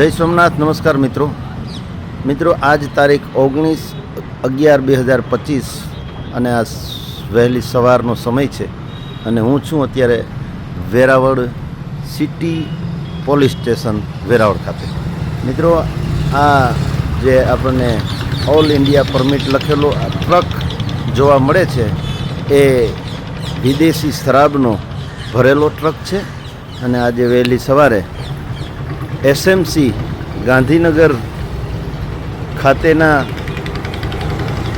જય સોમનાથ, નમસ્કાર મિત્રો. મિત્રો, આજ તારીખ ઓગણીસ અગિયાર બે હજાર પચીસ અને આ વહેલી સવારનો સમય છે અને હું છું અત્યારે Veraval city police station, Veraval ખાતે. મિત્રો, આ જે આપણને ઓલ ઇન્ડિયા પરમિટ લખેલો આ ટ્રક જોવા મળે છે, એ વિદેશી શરાબનો ભરેલો ટ્રક છે અને આજે વહેલી સવારે એસએમસી ગાંધીનગર ખાતેના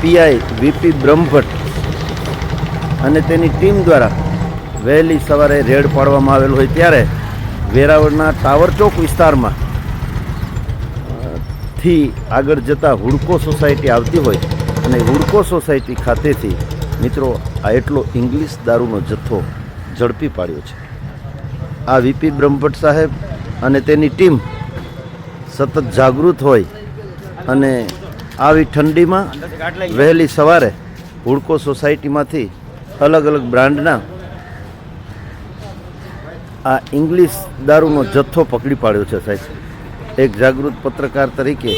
પીઆઈ વીપી બ્રહ્મભટ્ટ અને તેની ટીમ દ્વારા વહેલી સવારે રેડ પાડવામાં આવેલ હોય ત્યારે વેરાવળના ટાવર ચોક વિસ્તારમાં થી આગળ જતા હુડકો સોસાયટી આવતી હોય અને હુડકો સોસાયટી ખાતેથી, મિત્રો, આ એટલો ઇંગ્લિશ દારૂનો જથ્થો ઝડપી પાડ્યો છે. આ વીપી બ્રહ્મભટ્ટ સાહેબ અને તેની ટીમ સતત જાગૃત હોય અને આવી ઠંડીમાં વહેલી સવારે હુડકો સોસાયટીમાંથી અલગ અલગ બ્રાન્ડના આ ઇંગ્લિશ દારૂનો જથ્થો પકડી પાડ્યો છે સાહેબ. એક જાગૃત પત્રકાર તરીકે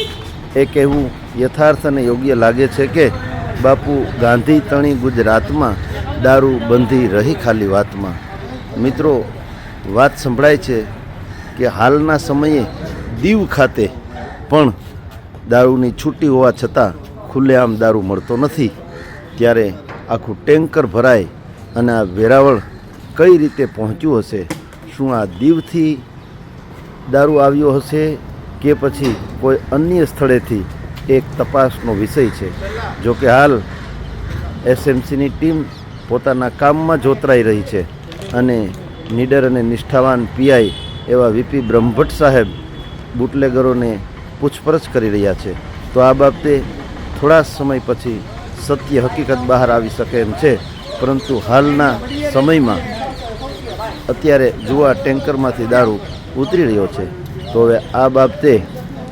એ કહેવું યથાર્થ અને યોગ્ય લાગે છે કે બાપુ ગાંધી તણી ગુજરાતમાં દારૂ બંધી રહી ખાલી વાતમાં. મિત્રો, વાત સંભળાય છે કે હાલના સમયે દીવ ખાતે પણ દારૂની છૂટી હોવા છતાં ખુલ્લેઆમ દારૂ મળતો નથી. ત્યારે આખું ટેન્કર ભરાય અને આ વેરાવળ કઈ રીતે પહોંચ્યું હશે? શું આ દીવથી દારૂ આવ્યો હશે કે પછી કોઈ અન્ય સ્થળેથી? એક તપાસનો વિષય છે. જોકે હાલ એસએમસીની ટીમ પોતાના કામમાં જોતરાઈ રહી છે અને નીડર અને નિષ્ઠાવાન પીઆઈ એવા વીપી બ્રહ્મભટ્ટ સાહેબ બુટલેગરોને પૂછપરછ કરી રહ્યા છે. તો આ બાબતે થોડા સમય પછી સત્ય હકીકત બહાર આવી શકે એમ છે. પરંતુ હાલના સમયમાં અત્યારે જુવા ટેન્કરમાંથી દારૂ ઉતરી રહ્યો છે. તો હવે આ બાબતે,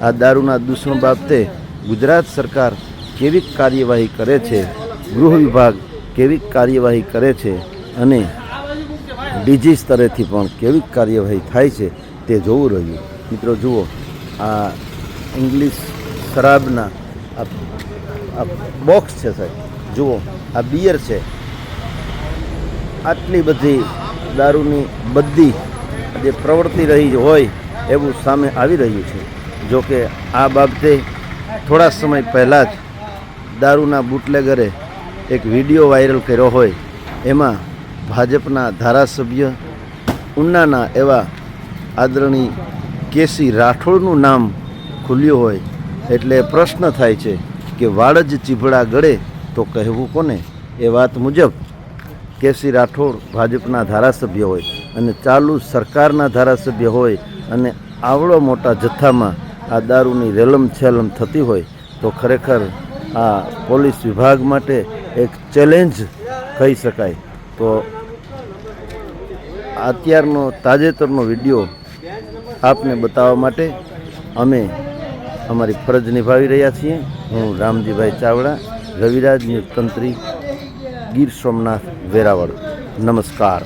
આ દારૂના દૂષણ બાબતે ગુજરાત સરકાર કેવી કાર્યવાહી કરે છે? ગૃહ વિભાગ કેવી કાર્યવાહી કરે છે? અને ડીજી સ્તરેથી પણ કેવી કાર્યવાહી થાય છે તે જોવું રહ્યું. મિત્રો, જુઓ, આ ઇંગ્લિશ શરાબના આ બોક્સ છે સાહેબ. જુઓ, આ બિયર છે. આટલી બધી દારૂની બધી જે પ્રવૃત્તિ રહી હોય એવું સામે આવી રહ્યું છે. જો કે આ બાબતે થોડા સમય પહેલાં જ દારૂના બુટલેગરે એક વીડિયો વાયરલ કર્યો હોય. એમાં ભાજપના ધારાસભ્ય ઉનાના એવા આદરણીય કેસી રાઠોડનું નામ ખુલ્યું હોય એટલે પ્રશ્ન થાય છે કે વાડજ ચીભડા ગળે તો કહેવું કોને? એ વાત મુજબ કેસી રાઠોડ ભાજપના ધારાસભ્ય હોય અને ચાલુ સરકારના ધારાસભ્ય હોય અને આવડો મોટા જથ્થામાં આ દારૂની રેલમ છેલમ થતી હોય તો ખરેખર આ પોલીસ વિભાગ માટે એક ચેલેન્જ કહી શકાય. તો અત્યારનો તાજેતરનો વીડિયો આપને બતાવવા માટે અમે અમારી ફરજ નિભાવી રહ્યા છીએ. હું રામજીભાઈ ચાવડા, રવિરાજ ન્યૂઝ તંત્રી, ગીર સોમનાથ વેરાવળ. નમસ્કાર.